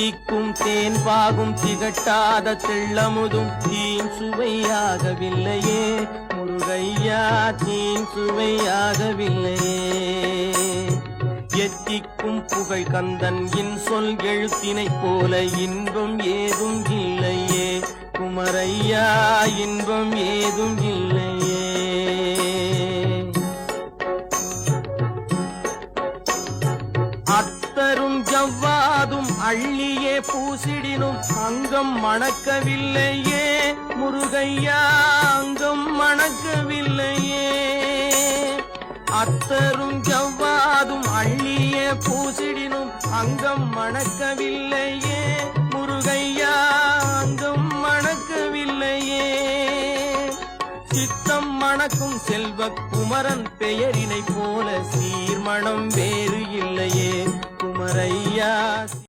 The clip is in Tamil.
தீக்கும் தேன் பாகும் திகட்டாத தெள்ளமுதும் தீன் சுவையாகவில்லையே. முருகையா தீன் சுவையாகவில்லையே. எத்திக்கும் புகழ் கந்தன் இன் சொல் எழுத்தினைப் போல இன்பம் ஏதும் இல்லையே. குமரையா இன்பம் ஏதும் இல்லையே. அத்தரும் ஜவ்வாதும் அள்ளியே பூசிடினும் அங்கம் மணக்கவில்லையே. முருகையா அங்கம் மணக்கவில்லையே. அத்தரும் ஜவ்வாதும் அள்ளியே பூசிடினும் அங்கம் மணக்கவில்லையே. முருகையா அங்கம் மணக்கவில்லையே. சித்தம் மணக்கும் செல்வ குமரன் பெயரினை போல சீர்மணம் வேறு இல்லையே குமரையா